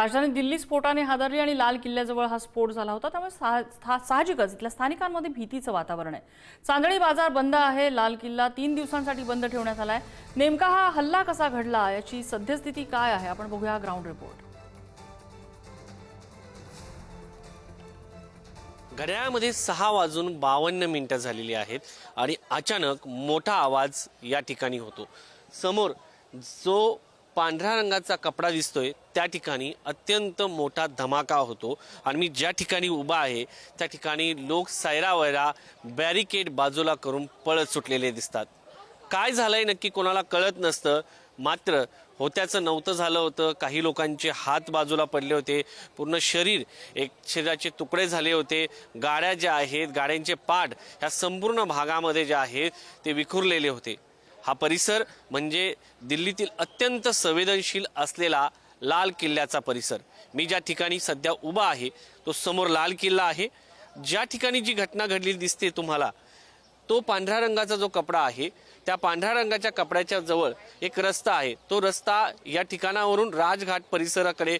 राजधानी दिल्ली स्फोटाने हादरली आणि लाल किल्ल्याजवळ हा स्फोट झाला होता. त्यामुळे सा- साहजिकच इथल्या स्थानिकांमध्ये भीतीचं वातावरण आहे. चांदणी बाजार बंद आहे. लाल किल्ला तीन दिवसांसाठी बंद ठेवण्यात आला आहे नेमका हा हल्ला कसा घडला? याची सद्यस्थिती काय आहे? आपण बघूया ग्राउंड रिपोर्ट. घड्याळामध्ये सहा वाजून बावन्न मिनिटं झालेली आहेत आणि अचानक मोठा आवाज या ठिकाणी होतो. समोर जो पांढऱ्या रंगाचा कपडा दिसतोय. त्या ठिकाणी अत्यंत मोठा धमाका होतो. आणि मी ज्या ठिकाणी उभा आहे त्या ठिकाणी लोक सैरावैरा बॅरिकेड बाजूला करून पळत सुटलेले दिसतात. काय झालंय नक्की कोणाला कळत नसतं. मात्र होत्याचं नव्हतं झालं होतं. काही लोकांचे हात बाजूला पडले होते. पूर्ण शरीर एक शरीराचे तुकडे झाले होते. गाड्या ज्या आहेत गाड्यांचे पाठ ह्या संपूर्ण भागामध्ये जे आहेत ते विखुरलेले होते. हा परिसर म्हणजे दिल्लीतील अत्यंत संवेदनशील असलेला लाल किल्ल्याचा परिसर. मी ज्या ठिकाणी सध्या उभा आहे तो समोर लाल किल्ला आहे. ज्या ठिकाणी जी घटना घडलेली दिसते तुम्हाला तो पांढऱ्या रंगाचा जो कपडा आहे त्या पांढऱ्या रंगाच्या कपड्याच्या जवळ एक रस्ता आहे. तो रस्ता या ठिकाणावरून राजघाट परिसराकडे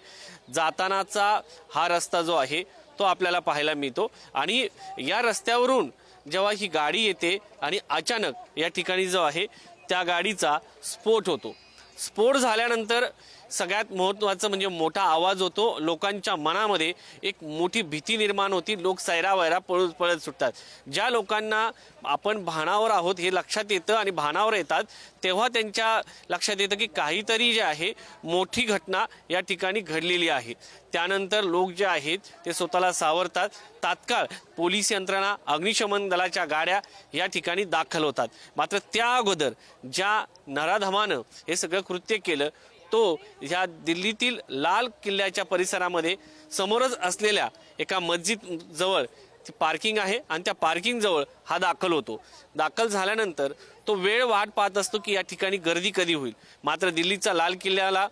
जातानाचा हा रस्ता जो आहे तो आपल्याला पाहायला मिळतो. आणि या रस्त्यावरून जेव्हा ही गाडी येते आणि अचानक या ठिकाणी जो आहे त्या गाडीचा स्फोट होतो. स्फोट झाल्यानंतर सगळ्यात महत्त्वाचं म्हणजे मोठा आवाज होतो. लोकांच्या मनामध्ये एक मोठी भीती निर्माण होती. लोक सैरावैरा पळत पळत सुटतात. ज्या लोकांना आपण भानावर आहोत हे लक्षात येतं आणि भानावर येतात तेव्हा त्यांच्या लक्षात येतं की काहीतरी जे आहे मोठी घटना या ठिकाणी घडलेली आहे. त्यानंतर लोक जे आहेत ते स्वतःला सावरतात. तात्काळ पोलीस यंत्रणा अग्निशमन दलाच्या गाड्या या ठिकाणी दाखल होतात. मात्र त्या अगोदर ज्या नराधमानं हे सगळं कृत्य केलं तो ह्या दिल्लीतील लाल किल्ल्याच्या परिसरामध्ये समोरच असलेल्या एका मस्जिद जवळ ती पार्किंग आहे आणि त्या पार्किंगजवळ हा दाखल होतो. दाखल झाल्यानंतर तो वेळ वाट पाहत असतो की या ठिकाणी गर्दी कधी होईल. मात्र दिल्लीचा लाल किल्ल्याला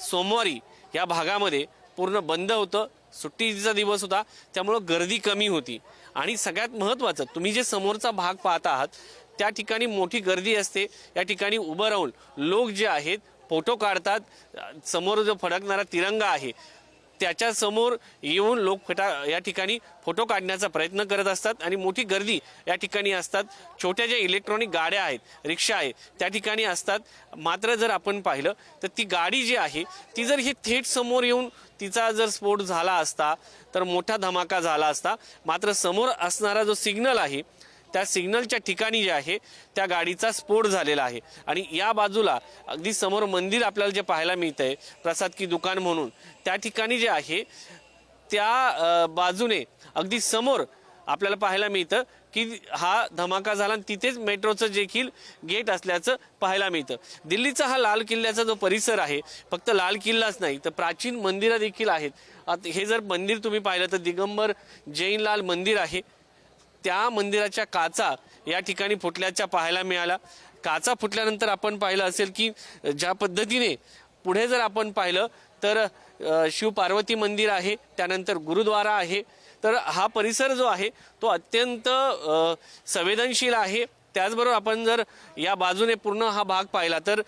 सोमवारी या भागामध्ये पूर्ण बंद होतं. सुट्टीचा दिवस होता त्यामुळं गर्दी कमी होती. आणि सगळ्यात महत्त्वाचं तुम्ही जे समोरचा भाग पाहत आहात त्या ठिकाणी मोठी गर्दी असते. या ठिकाणी उभं राहून लोक जे आहेत फोटो काढतात समोर जो फडकणारा तिरंगा आहे त्याच्यासमोर येऊन लोक फटा या ठिकाणी फोटो काढण्याचा प्रयत्न करत असतात आणि मोठी गर्दी या ठिकाणी असतात. छोट्या ज्या इलेक्ट्रॉनिक गाड्या आहेत रिक्षा आहेत त्या ठिकाणी असतात. मात्र जर आपण पाहिलं तर ती गाडी जी आहे ती जर ही थेट समोर येऊन तिचा जर स्फोट झाला असता तर मोठा धमाका झाला असता. मात्र समोर असणारा जो सिग्नल आहे त्या सिग्नलच्या ठिकाणी जे आहे त्या गाडीचा स्फोट झालेला आहे. आणि या बाजूला अगदी समोर मंदिर आपल्याला जे पाहायला मिळतंय प्रसाद की दुकान म्हणून त्या ठिकाणी जे आहे त्या बाजूने अगदी समोर आपल्याला पाहायला मिळतं की हा धमाका झाला आणि तिथेच मेट्रोचं देखील गेट असल्याचं पाहायला मिळतं. दिल्लीचा हा लाल किल्ल्याचा जो परिसर आहे फक्त लाल किल्लाच नाही तर प्राचीन मंदिरं देखील आहेत. आता हे जर मंदिर तुम्ही पाहिलं तर दिगंबर जैनलाल मंदिर आहे. त्या मंदिराच्या काचा या ठिकाणी फुटल्याच्या पाहायला मिळाला. काचा फुटल्यानंतर आपण पाहिलं असेल की ज्या पद्धतीने पुढे जर आपण पाहिलं तर शिवपार्वती शिव पार्वती मंदिर आहे त्यानंतर गुरुद्वारा आहे. तर हा परिसर जो आहे तो अत्यंत संवेदनशील आहे. त्याचबरोबर आपण जर या बाजूने पूर्ण हा भाग पाहिला तर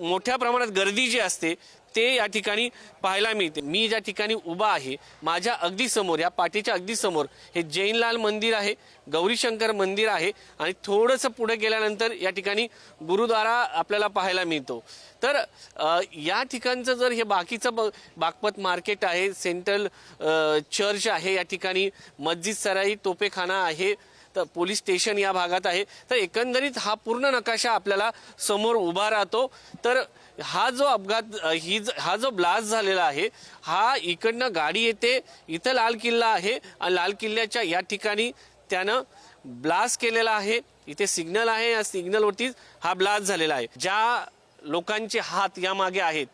मोठ्या प्रमाणात गर्दी जी असते ते या ठिकाणी पाहायला मिळते. मी ज्या ठिकाणी उभा आहे माझ्या अगदी समोर या पाठीच्या अगदी समोर हे जैनलाल मंदिर आहे गौरीशंकर मंदिर आहे आणि थोडंसं पुढे गेल्यानंतर या ठिकाणी गुरुद्वारा आपल्याला पाहायला मिळतो. तर या ठिकाणचं जर हे बाकीचं ब बागपत मार्केट आहे सेंट्रल चर्च आहे या ठिकाणी मस्जिद सराई तोपेखाना आहे तर पोलीस स्टेशन या भागात आहे. तर एकंदरीत हा पूर्ण नकाशा आपल्याला समोर उभा राहतो. तर हा जो अपघात ही हा जो ब्लास्ट झालेला आहे हा इकडनं गाडी येते इथं लाल किल्ला आहे. आणि लाल किल्ल्याच्या या ठिकाणी त्यानं ब्लास्ट केलेला आहे. इथे सिग्नल आहे या सिग्नलवरतीच हा ब्लास्ट झालेला आहे. ज्या लोकांचे हात यामागे आहेत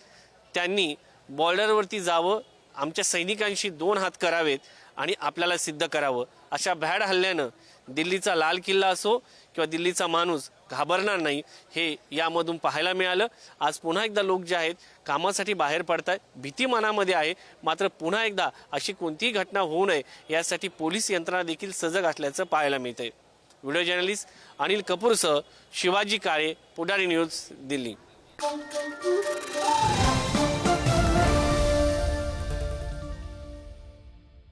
त्यांनी बॉर्डरवरती जावं. आमच्या सैनिकांशी दोन हात करावेत. आणि आपल्याला सिद्ध करावं. अशा भॅड हल्ल्यानं दिल्लीचा लाल किल्ला असो किंवा दिल्लीचा माणूस घाबरणार नाही हे यामधून पाहायला मिळालं. आज पुन्हा एकदा लोक जे आहेत कामासाठी बाहेर पडत आहेत भीती मनामध्ये आहे. मात्र पुन्हा एकदा अशी कोणतीही घटना होऊ नये यासाठी पोलीस यंत्रणा देखील सजग असल्याचं पाहायला मिळतंय. व्हिडिओ जर्नलिस्ट अनिल कपूरसह शिवाजी काळे पुढारी न्यूज दिल्ली.